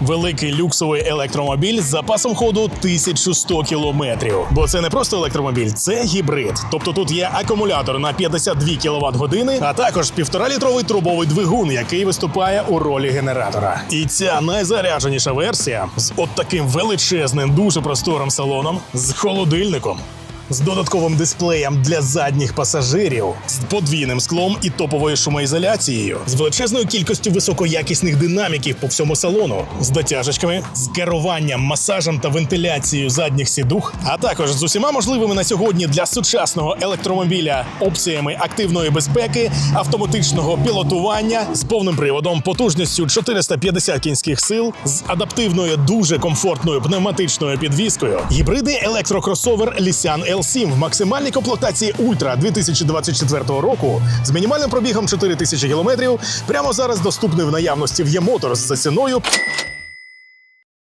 Великий люксовий електромобіль з запасом ходу 1100 кілометрів. Бо це не просто електромобіль, це гібрид. Тобто тут є акумулятор на 52 кВт години, а також півторалітровий трубовий двигун, який виступає у ролі генератора. І ця найзарядженіша версія з от таким величезним, дуже просторим салоном, з холодильником. З додатковим дисплеєм для задніх пасажирів, з подвійним склом і топовою шумоізоляцією, з величезною кількістю високоякісних динаміків по всьому салону, з дотяжечками, з керуванням, масажем та вентиляцією задніх сідух, а також з усіма можливими на сьогодні для сучасного електромобіля опціями активної безпеки, автоматичного пілотування з повним приводом, потужністю 450 кінських сил, з адаптивною дуже комфортною пневматичною підвіскою. Гібриди електрокросовер Lysian L7 в максимальній комплектації Ультра 2024 року з мінімальним пробігом 4000 кілометрів прямо зараз доступний в наявності в Є-Моторс за ціною